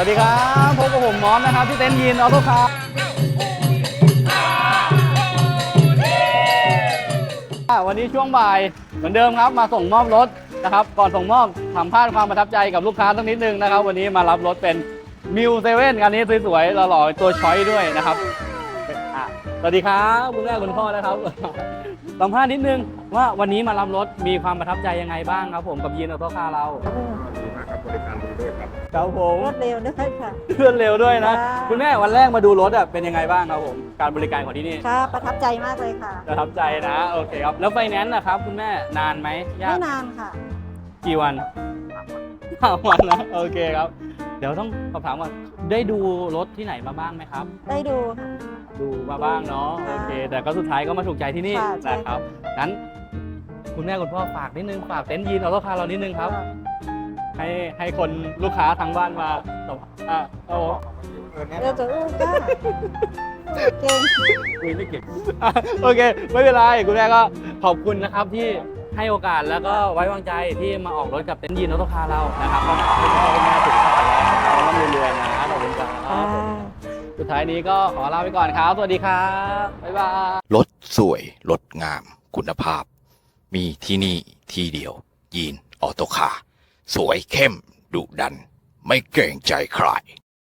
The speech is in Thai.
วัสดีครับพบกับผมมอมนะครับที่เต็นท์ยีนออโต้คาร์วันนี้ช่วงบ่ายเหมือนเดิมครับมาส่งมอบรถนะครับ ก่อนส่งมอบสัมภาษณ์ความประทับใจกับลูกค้าสักนิดนึงนะครับ วันนี้มารับรถเป็นมิวเซเว่นคันนี้สวยๆหล่อๆตัวช้อยด้วยนะครับ อะสวัสดีครับคุณแม่คุณพ่อนะครับสัมภาษณ์นิดนึงว่าวันนี้มารับรถมีความประทับใจยังไงบ้างครับ ผมกับยีนออโต้คาร์เราดีมากครับบริการดีด้วยครับครับผมรวดเร็วด้วยค่ะเลื่อนเร็วด้วยนะค่ะคุณแม่วันแรกมาดูรถอะเป็นยังไงบ้างครับผมการบริการของที่นี่ค่ะประทับใจมากเลยค่ะ ประทับใจนะโอเคครับแล้วไฟแนนซ์นะครับ คุณแม่นานไหมยาไม่กนานค่ะ กี่วันสามวันนะโอเคครับ เดี๋ยวต้องสอบถามว่าได้ดูรถที่ไหนมาบ้างไหมครับ ได้ดูค่ะดูมาบ้างเนาะค่ะโอเค แต่ก็สุดท้ายก็มาถูกใจที่นี่ค่ะใช่ นะครับงั้นคุณแม่คุณพ่อฝากนิดนึงฝากเต็นท์ยีนออโต้คาร์เรานิดนึงครับ ให้ให้คนลูกค้าทางบ้านมาสัมภาษณ์อะเอาเออแนะเร็วนจะอู้ค่ะเก่ง คุยไม่เก่งอะโอเค ไม่เป็นไรคุณแม่ก็ขอบคุณนะครับที่ให้โอกาสแล้วก็ไว้วางใจที่มาออกรถกับเต็นท์ยีนออโต้คาร์เรานะครับก็ให้คุณพ่อคุณแม่ สุดท้ายนี้ก็ขอลาไปก่อนครับ สวัสดีครับ บ๊ายบาย รถสวย รถงาม คุณภาพ มีที่นี่ที่เดียว ยีนออโตคาร์สวยเข้มดุดัน ไม่เกรงใจใคร